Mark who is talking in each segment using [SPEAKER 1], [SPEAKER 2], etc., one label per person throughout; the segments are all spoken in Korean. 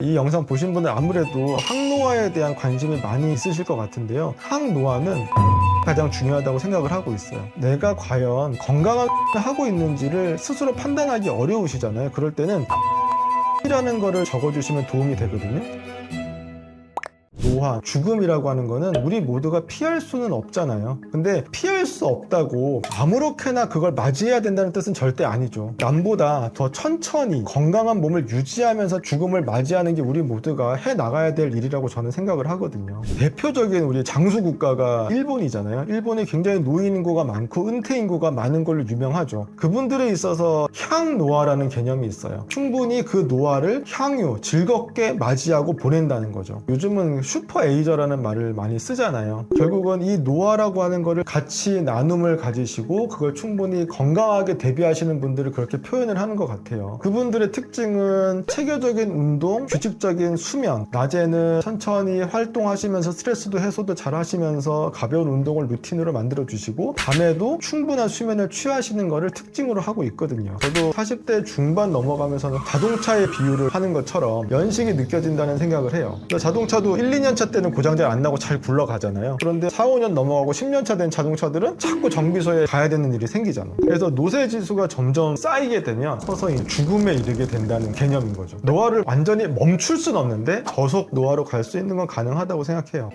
[SPEAKER 1] 이 영상 보신 분은 아무래도 항노화에 대한 관심이 많이 있으실 것 같은데요. 항노화는 가장 중요하다고 생각을 하고 있어요. 내가 과연 건강한 하고 있는지를 스스로 판단하기 어려우시잖아요. 그럴 때는 이라는 거를 적어주시면 도움이 되거든요. 노화, 죽음이라고 하는 거는 우리 모두가 피할 수는 없잖아요. 근데 피할 수 없다고 아무렇게나 그걸 맞이해야 된다는 뜻은 절대 아니죠. 남보다 더 천천히 건강한 몸을 유지하면서 죽음을 맞이하는 게 우리 모두가 해 나가야 될 일이라고 저는 생각을 하거든요. 대표적인 우리 장수 국가가 일본이잖아요. 일본이 굉장히 노인 인구가 많고 은퇴 인구가 많은 걸로 유명하죠. 그분들에 있어서 향 노화라는 개념이 있어요. 충분히 그 노화를 향유, 즐겁게 맞이하고 보낸다는 거죠. 요즘은 슈퍼 에이저라는 말을 많이 쓰잖아요. 결국은 이 노화라고 하는 거를 같이 나눔을 가지시고 그걸 충분히 건강하게 대비하시는 분들을 그렇게 표현을 하는 것 같아요. 그분들의 특징은 체계적인 운동, 규칙적인 수면, 낮에는 천천히 활동하시면서 스트레스도 해소도 잘 하시면서 가벼운 운동을 루틴으로 만들어 주시고 밤에도 충분한 수면을 취하시는 거를 특징으로 하고 있거든요. 저도 40대 중반 넘어가면서는 자동차의 비유를 하는 것처럼 연식이 느껴진다는 생각을 해요. 자동차도 1, 2년 차 때는 고장 잘 안 나고 잘 굴러가잖아요. 그런데 4, 5년 넘어가고 10년 차 된 자동차들은 자꾸 정비소에 가야 되는 일이 생기잖아. 그래서 노쇠 지수가 점점 쌓이게 되면 서서히 죽음에 이르게 된다는 개념인 거죠. 노화를 완전히 멈출 순 없는데 저속 노화로 갈 수 있는 건 가능하다고 생각해요.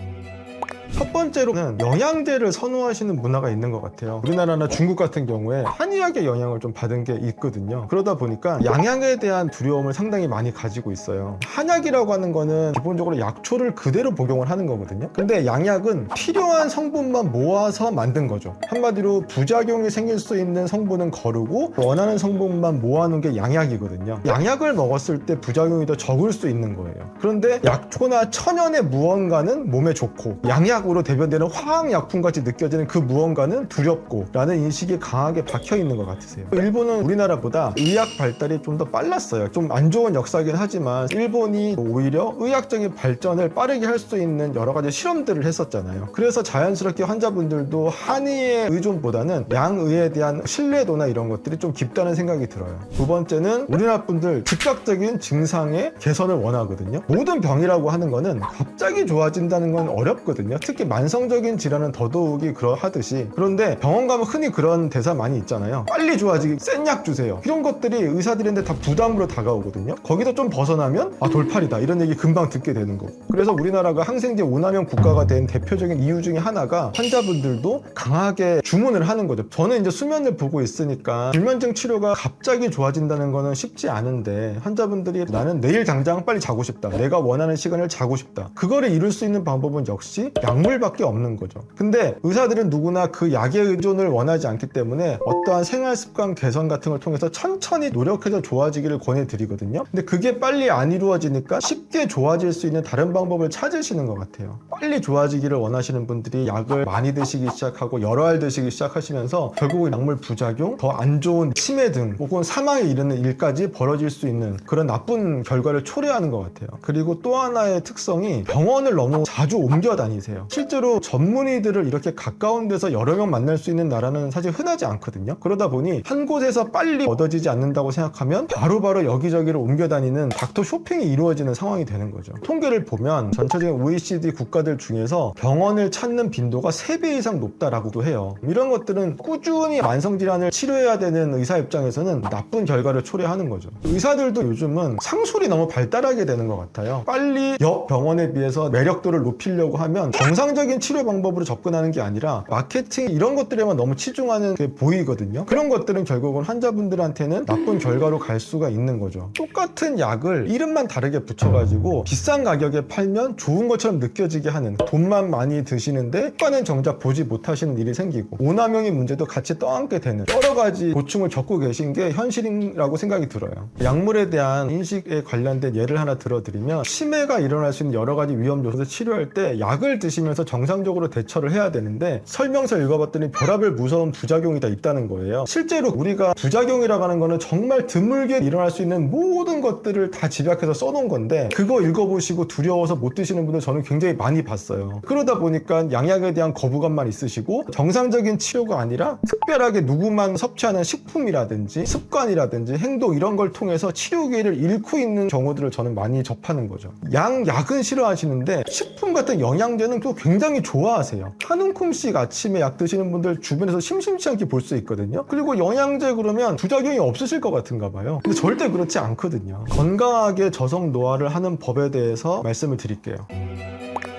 [SPEAKER 1] 첫 번째로는 영양제를 선호하시는 문화가 있는 것 같아요. 우리나라나 중국 같은 경우에 한의학의 영향을 좀 받은 게 있거든요. 그러다 보니까 양약에 대한 두려움을 상당히 많이 가지고 있어요. 한약이라고 하는 거는 기본적으로 약초를 그대로 복용을 하는 거거든요. 근데 양약은 필요한 성분만 모아서 만든 거죠. 한마디로 부작용이 생길 수 있는 성분은 거르고 원하는 성분만 모아놓은 게 양약이거든요. 양약을 먹었을 때 부작용이 더 적을 수 있는 거예요. 그런데 약초나 천연의 무언가는 몸에 좋고 양약 으로 대변되는 화학약품같이 느껴지는 그 무언가는 두렵고 라는 인식이 강하게 박혀 있는 것 같으세요. 일본은 우리나라보다 의학 발달이 좀 더 빨랐어요. 좀 안 좋은 역사긴 하지만 일본이 오히려 의학적인 발전을 빠르게 할 수 있는 여러 가지 실험들을 했었잖아요. 그래서 자연스럽게 환자분들도 한의의 의존보다는 양의에 대한 신뢰도나 이런 것들이 좀 깊다는 생각이 들어요. 두 번째는 우리나라 분들 즉각적인 증상의 개선을 원하거든요. 모든 병이라고 하는 거는 갑자기 좋아진다는 건 어렵거든요. 특히 만성적인 질환은 더더욱이 그러하듯이 그런데 병원 가면 흔히 그런 대사 많이 있잖아요. 빨리 좋아지기 센 약 주세요. 이런 것들이 의사들한테 다 부담으로 다가오거든요. 거기서 좀 벗어나면 아 돌팔이다. 이런 얘기 금방 듣게 되는 거고 그래서 우리나라가 항생제 오남용 국가가 된 대표적인 이유 중에 하나가 환자분들도 강하게 주문을 하는 거죠. 저는 이제 수면을 보고 있으니까 불면증 치료가 갑자기 좋아진다는 거는 쉽지 않은데 환자분들이 나는 내일 당장 빨리 자고 싶다. 내가 원하는 시간을 자고 싶다. 그거를 이룰 수 있는 방법은 역시 약물밖에 없는 거죠. 근데 의사들은 누구나 그 약의 의존을 원하지 않기 때문에 어떠한 생활 습관 개선 같은 걸 통해서 천천히 노력해서 좋아지기를 권해드리거든요. 근데 그게 빨리 안 이루어지니까 쉽게 좋아질 수 있는 다른 방법을 찾으시는 것 같아요. 빨리 좋아지기를 원하시는 분들이 약을 많이 드시기 시작하고 여러 알 드시기 시작하시면서 결국은 약물 부작용, 더 안 좋은 치매 등 혹은 사망에 이르는 일까지 벌어질 수 있는 그런 나쁜 결과를 초래하는 것 같아요. 그리고 또 하나의 특성이 병원을 너무 자주 옮겨 다니세요. 실제로 전문의들을 이렇게 가까운 데서 여러 명 만날 수 있는 나라는 사실 흔하지 않거든요. 그러다 보니 한 곳에서 빨리 얻어지지 않는다고 생각하면 바로 바로 여기저기를 옮겨 다니는 닥터 쇼핑이 이루어지는 상황이 되는 거죠. 통계를 보면 전체적인 OECD 국가들 중에서 병원을 찾는 빈도가 3배 이상 높다라고도 해요. 이런 것들은 꾸준히 만성질환을 치료해야 되는 의사 입장에서는 나쁜 결과를 초래하는 거죠. 의사들도 요즘은 상술이 너무 발달하게 되는 것 같아요. 빨리 옆 병원에 비해서 매력도를 높이려고 하면 정 상적인 치료 방법으로 접근하는 게 아니라 마케팅 이런 것들에만 너무 치중하는 게 보이거든요. 그런 것들은 결국은 환자분들한테는 나쁜 결과로 갈 수가 있는 거죠. 똑같은 약을 이름만 다르게 붙여가지고 비싼 가격에 팔면 좋은 것처럼 느껴지게 하는 돈만 많이 드시는데 효과는 정작 보지 못하시는 일이 생기고 오남용의 문제도 같이 떠안게 되는 여러 가지 고충을 겪고 계신 게 현실이라고 생각이 들어요. 약물에 대한 인식에 관련된 예를 하나 들어드리면 치매가 일어날 수 있는 여러 가지 위험 요소를 치료할 때 약을 드시면 통해서 정상적으로 대처를 해야 되는데 설명서 읽어봤더니 별하별 무서운 부작용이 다 있다는 거예요. 실제로 우리가 부작용이라고 하는 거는 정말 드물게 일어날 수 있는 모든 것들을 다 집약해서 써놓은 건데 그거 읽어보시고 두려워서 못 드시는 분들 저는 굉장히 많이 봤어요. 그러다 보니까 양약에 대한 거부감만 있으시고 정상적인 치료가 아니라 특별하게 누구만 섭취하는 식품이라든지 습관이라든지 행동 이런 걸 통해서 치료 기회를 잃고 있는 경우들을 저는 많이 접하는 거죠. 양, 약은 싫어하시는데 식품 같은 영양제는 또 굉장히 좋아하세요. 한 움큼씩 아침에 약 드시는 분들 주변에서 심심치 않게 볼 수 있거든요. 그리고 영양제 그러면 부작용이 없으실 것 같은가 봐요. 근데 절대 그렇지 않거든요. 건강하게 저성 노화를 하는 법에 대해서 말씀을 드릴게요.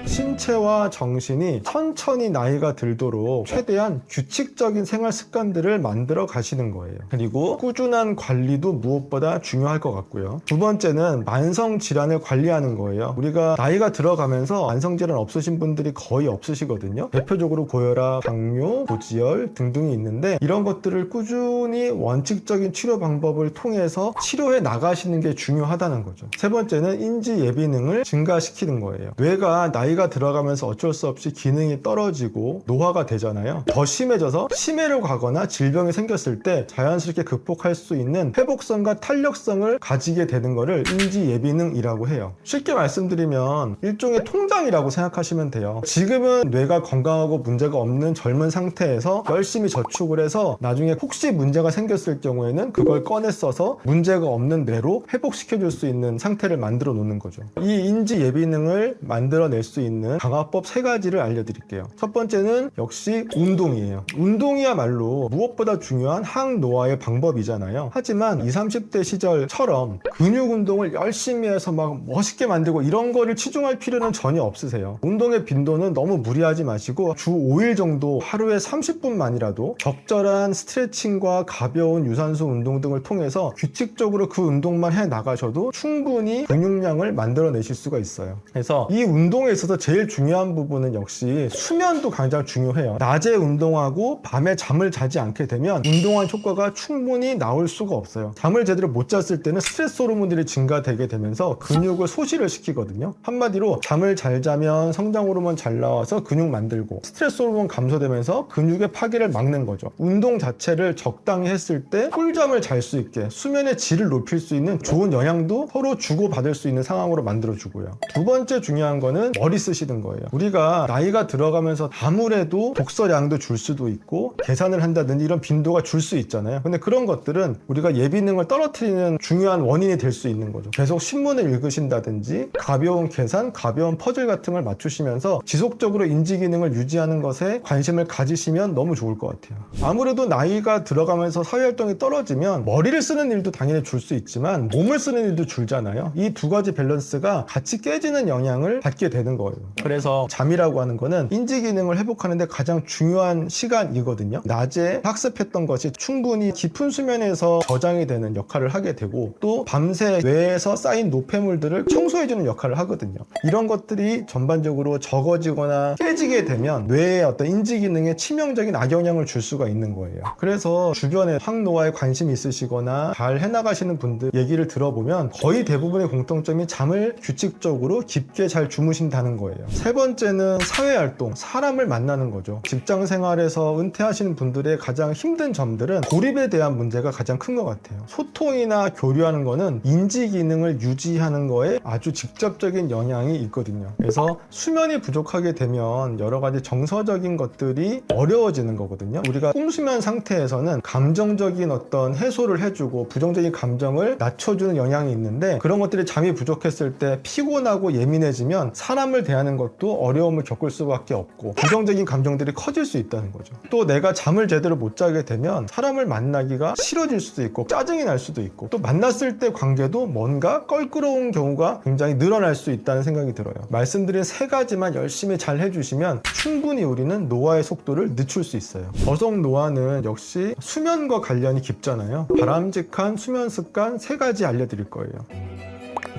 [SPEAKER 1] 신 체와 정신이 천천히 나이가 들도록 최대한 규칙적인 생활 습관들을 만들어 가시는 거예요. 그리고 꾸준한 관리도 무엇보다 중요할 것 같고요. 두 번째는 만성 질환을 관리하는 거예요. 우리가 나이가 들어가면서 만성 질환 없으신 분들이 거의 없으시거든요. 대표적으로 고혈압, 당뇨, 고지혈 등등이 있는데 이런 것들을 꾸준히 원칙적인 치료 방법을 통해서 치료해 나가시는 게 중요하다는 거죠. 세 번째는 인지 예비능을 증가시키는 거예요. 뇌가 나이가 들어가면서 어쩔 수 없이 기능이 떨어지고 노화가 되잖아요. 더 심해져서 치매를 가거나 질병이 생겼을 때 자연스럽게 극복할 수 있는 회복성과 탄력성을 가지게 되는 거를 인지 예비능이라고 해요. 쉽게 말씀드리면 일종의 통장이라고 생각하시면 돼요. 지금은 뇌가 건강하고 문제가 없는 젊은 상태에서 열심히 저축을 해서 나중에 혹시 문제가 생겼을 경우에는 그걸 꺼내 써서 문제가 없는 뇌로 회복시켜 줄 수 있는 상태를 만들어 놓는 거죠. 이 인지 예비능을 만들어 낼 수 있는 강화법 세 가지를 알려드릴게요. 첫 번째는 역시 운동이에요. 운동이야말로 무엇보다 중요한 항노화의 방법이잖아요. 하지만 20, 30대 시절처럼 근육 운동을 열심히 해서 막 멋있게 만들고 이런 거를 치중할 필요는 전혀 없으세요. 운동의 빈도는 너무 무리하지 마시고 주 5일 정도 하루에 30분만이라도 적절한 스트레칭과 가벼운 유산소 운동 등을 통해서 규칙적으로 그 운동만 해 나가셔도 충분히 근육량을 만들어내실 수가 있어요. 그래서 이 운동에 있어서 제일 중요한 부분은 역시 수면도 가장 중요해요. 낮에 운동하고 밤에 잠을 자지 않게 되면 운동한 효과가 충분히 나올 수가 없어요. 잠을 제대로 못 잤을 때는 스트레스 호르몬들이 증가되게 되면서 근육을 소실을 시키거든요. 한마디로 잠을 잘 자면 성장 호르몬 잘 나와서 근육 만들고 스트레스 호르몬 감소되면서 근육의 파괴를 막는 거죠. 운동 자체를 적당히 했을 때 꿀잠을 잘 수 있게 수면의 질을 높일 수 있는 좋은 영향도 서로 주고받을 수 있는 상황으로 만들어주고요. 두 번째 중요한 거는 머리 쓰시는 거예요. 우리가 나이가 들어가면서 아무래도 독서량도 줄 수도 있고 계산을 한다든지 이런 빈도가 줄 수 있잖아요. 근데 그런 것들은 우리가 예비능을 떨어뜨리는 중요한 원인이 될 수 있는 거죠. 계속 신문을 읽으신다든지 가벼운 계산, 가벼운 퍼즐 같은 걸 맞추시면서 지속적으로 인지 기능을 유지하는 것에 관심을 가지시면 너무 좋을 것 같아요. 아무래도 나이가 들어가면서 사회 활동이 떨어지면 머리를 쓰는 일도 당연히 줄 수 있지만 몸을 쓰는 일도 줄잖아요. 이 두 가지 밸런스가 같이 깨지는 영향을 받게 되는 거예요. 그래서 잠이라고 하는 거는 인지 기능을 회복하는데 가장 중요한 시간이거든요. 낮에 학습했던 것이 충분히 깊은 수면에서 저장이 되는 역할을 하게 되고 또 밤새 뇌에서 쌓인 노폐물들을 청소해주는 역할을 하거든요. 이런 것들이 전반적으로 적어지거나 깨지게 되면 뇌의 어떤 인지 기능에 치명적인 악영향을 줄 수가 있는 거예요. 그래서 주변에 항노화에 관심이 있으시거나 잘 해나가시는 분들 얘기를 들어보면 거의 대부분의 공통점이 잠을 규칙적으로 깊게 잘 주무신다는 거예요. 세 번째는 사회활동, 사람을 만나는 거죠. 직장 생활에서 은퇴하시는 분들의 가장 힘든 점들은 고립에 대한 문제가 가장 큰 것 같아요. 소통이나 교류하는 거는 인지 기능을 유지하는 거에 아주 직접적인 영향이 있거든요. 그래서 수면이 부족하게 되면 여러 가지 정서적인 것들이 어려워지는 거거든요. 우리가 꿈수면 상태에서는 감정적인 어떤 해소를 해주고 부정적인 감정을 낮춰주는 영향이 있는데 그런 것들이 잠이 부족했을 때 피곤하고 예민해지면 사람을 대하는 것도 어려움을 겪을 수밖에 없고 부정적인 감정들이 커질 수 있다는 거죠. 또 내가 잠을 제대로 못 자게 되면 사람을 만나기가 싫어질 수도 있고 짜증이 날 수도 있고 또 만났을 때 관계도 뭔가 껄끄러운 경우가 굉장히 늘어날 수 있다는 생각이 들어요. 말씀드린 세 가지만 열심히 잘 해주시면 충분히 우리는 노화의 속도를 늦출 수 있어요. 저속 노화는 역시 수면과 관련이 깊잖아요. 바람직한 수면 습관 세 가지 알려드릴 거예요.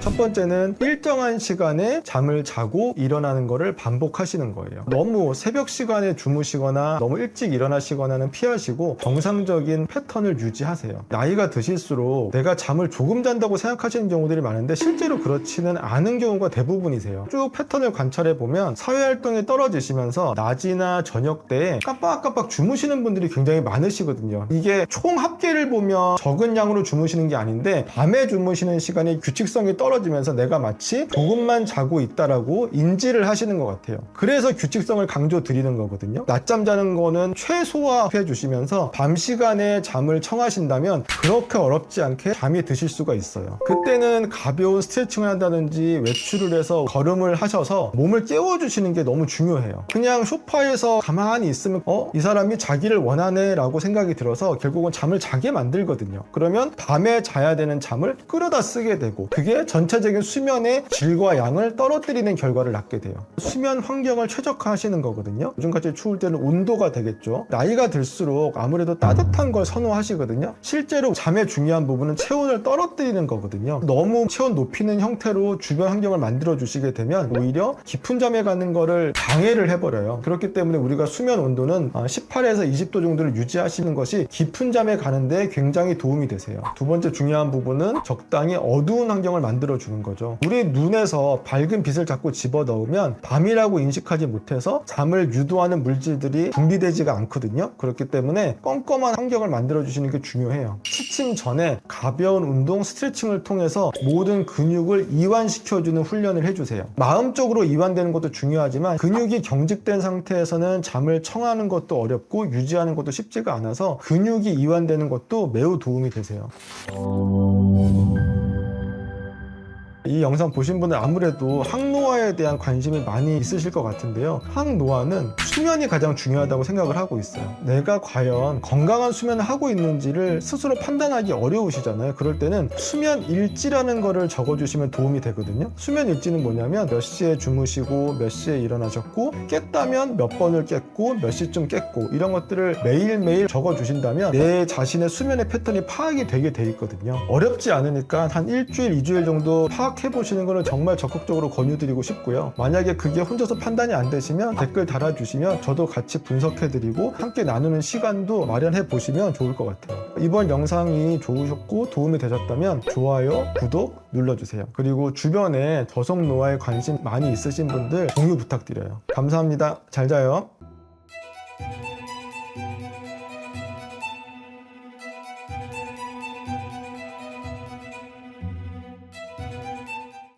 [SPEAKER 1] 첫 번째는 일정한 시간에 잠을 자고 일어나는 것을 반복하시는 거예요. 너무 새벽 시간에 주무시거나 너무 일찍 일어나시거나는 피하시고 정상적인 패턴을 유지하세요. 나이가 드실수록 내가 잠을 조금 잔다고 생각하시는 경우들이 많은데 실제로 그렇지는 않은 경우가 대부분이세요. 쭉 패턴을 관찰해 보면 사회 활동이 떨어지시면서 낮이나 저녁 때에 깜빡깜빡 주무시는 분들이 굉장히 많으시거든요. 이게 총 합계를 보면 적은 양으로 주무시는 게 아닌데 밤에 주무시는 시간이 규칙성이 떨 어지면서 내가 마치 조금만 자고 있다라고 인지를 하시는 것 같아요. 그래서 규칙성을 강조 드리는 거거든요. 낮잠 자는 거는 최소화해 주시면서 밤 시간에 잠을 청하신다면 그렇게 어렵지 않게 잠이 드실 수가 있어요. 그때는 가벼운 스트레칭을 한다든지 외출을 해서 걸음을 하셔서 몸을 깨워주시는 게 너무 중요해요. 그냥 소파에서 가만히 있으면 어? 이 사람이 자기를 원하네 라고 생각이 들어서 결국은 잠을 자게 만들거든요. 그러면 밤에 자야 되는 잠을 끌어다 쓰게 되고 그게 전체적인 수면의 질과 양을 떨어뜨리는 결과를 낳게 돼요. 수면 환경을 최적화하시는 거거든요. 요즘같이 추울 때는 온도가 되겠죠. 나이가 들수록 아무래도 따뜻한 걸 선호하시거든요. 실제로 잠의 중요한 부분은 체온을 떨어뜨리는 거거든요. 너무 체온 높이는 형태로 주변 환경을 만들어 주시게 되면 오히려 깊은 잠에 가는 거를 방해를 해버려요. 그렇기 때문에 우리가 수면 온도는 18에서 20도 정도를 유지하시는 것이 깊은 잠에 가는데 굉장히 도움이 되세요. 두 번째 중요한 부분은 적당히 어두운 환경을 만들어 주는 거죠. 우리 눈에서 밝은 빛을 자꾸 집어 넣으면 밤이라고 인식하지 못해서 잠을 유도하는 물질들이 분비되지가 않거든요. 그렇기 때문에 껌껌한 환경을 만들어 주시는 게 중요해요. 취침 전에 가벼운 운동, 스트레칭을 통해서 모든 근육을 이완시켜 주는 훈련을 해 주세요. 마음적으로 이완되는 것도 중요하지만 근육이 경직된 상태에서는 잠을 청하는 것도 어렵고 유지하는 것도 쉽지가 않아서 근육이 이완되는 것도 매우 도움이 되세요. 이 영상 보신 분들 아무래도 항노화에 대한 관심이 많이 있으실 것 같은데요. 항노화는 수면이 가장 중요하다고 생각을 하고 있어요. 내가 과연 건강한 수면을 하고 있는지를 스스로 판단하기 어려우시잖아요. 그럴 때는 수면 일지라는 거를 적어주시면 도움이 되거든요. 수면 일지는 뭐냐면 몇 시에 주무시고 몇 시에 일어나셨고 깼다면 몇 번을 깼고 몇 시쯤 깼고 이런 것들을 매일매일 적어주신다면 내 자신의 수면의 패턴이 파악이 되게 돼 있거든요. 어렵지 않으니까 한 일주일, 이주일 정도 파악 해 보시는 거는 정말 적극적으로 권유드리고 싶고요. 만약에 그게 혼자서 판단이 안 되시면 댓글 달아주시면 저도 같이 분석해 드리고 함께 나누는 시간도 마련해 보시면 좋을 것 같아요. 이번 영상이 좋으셨고 도움이 되셨다면 좋아요, 구독 눌러주세요. 그리고 주변에 저속 노화에 관심 많이 있으신 분들 공유 부탁드려요. 감사합니다. 잘 자요.